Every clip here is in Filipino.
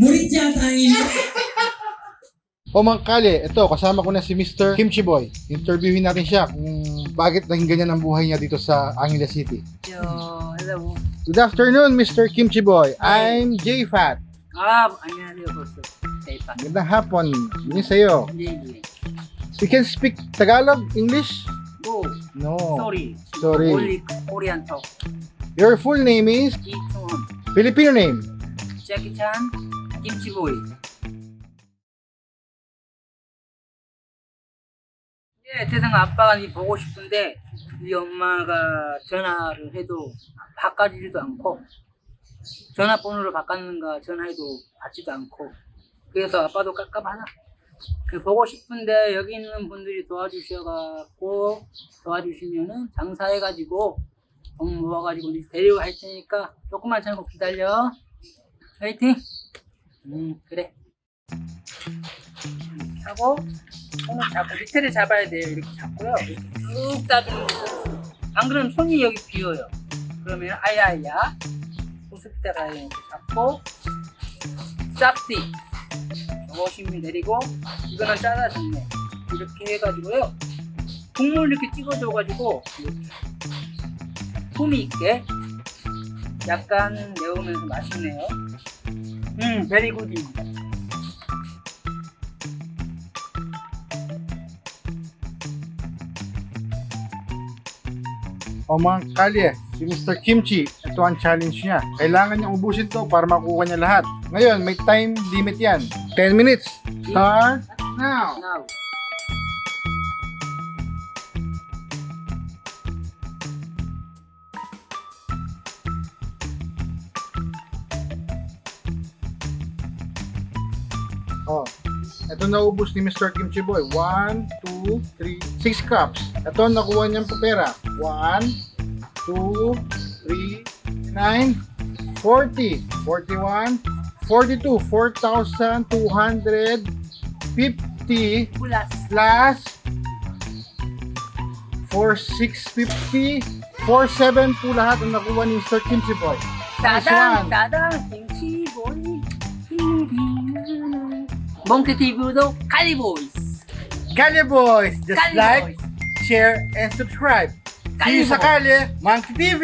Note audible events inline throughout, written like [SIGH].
Murid yata ang [LAUGHS] ilo. O oh, mga ito, kasama ko na si Mr. Kimchi Boy. Interviewin natin siya kung bakit naging ganyan ang buhay niya dito sa Angeles City. Yo, hello. Good afternoon, Mr. Kimchi Boy. Hi. I'm J-Fat. Um, ah, ang yan yung gusto. J-Fat. Ganda hapon. Yun sa'yo. You can speak Tagalog, English? No. No. Sorry. Sorry. Only Korean talk. Your full name is? Filipino name? Jackie Chan. 김치보이. 예, 태생 아빠가 니 보고 싶은데 네 엄마가 전화를 해도 바꿔주지도 않고 전화번호를 바꿨는가 전화해도 받지도 않고 그래서 아빠도 깝깝하나 그 보고 싶은데 여기 있는 분들이 도와주셔갖고 도와주시면은 장사해가지고 돈 모아가지고 니 데리고 갈 테니까 조금만 참고 기다려. 화이팅 음 그래. 하고 손을 잡고 밑에를 잡아야 돼요. 이렇게 잡고요. 이렇게 쭉 따주는 안 그러면 손이 여기 비어요. 그러면 아야야. 아야 이렇게 잡고 sap디. 조심히 내리고 이거는 잘라줬네 이렇게 해가지고요. 국물 이렇게 찍어줘가지고 이렇게. 품이 있게. 약간 매우면서 맛있네요 Mm, very good. O mga kalye, si Mr. Kimchi, ito ang challenge niya. Kailangan niya ubusin to para makuha niya lahat. Ngayon, may time limit yan. 10 minutes. Start now. now. Oh. Ito naubos ni Mr. Kimchi Boy. 1, 2, 3, 6 cups. Ito nakuha niyang pera. 1, 2, 3, 9, 40, 41, 42, 4,250 plus, plus 4,650, 4,7 po lahat ang nakuha ni Mr. Kimchi Boy. Nice Dadang, dadang, kimchi boy, kimchi. Monkey TV daw, Cali Boys. Cali Boys! Just Kali like, Boys. share, and subscribe. See you Kali sa Boys. Monkey TV!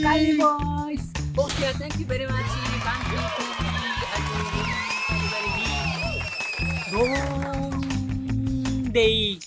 Cali Boys! Okay, thank you very much. Thank you. Thank you very much. Bongday.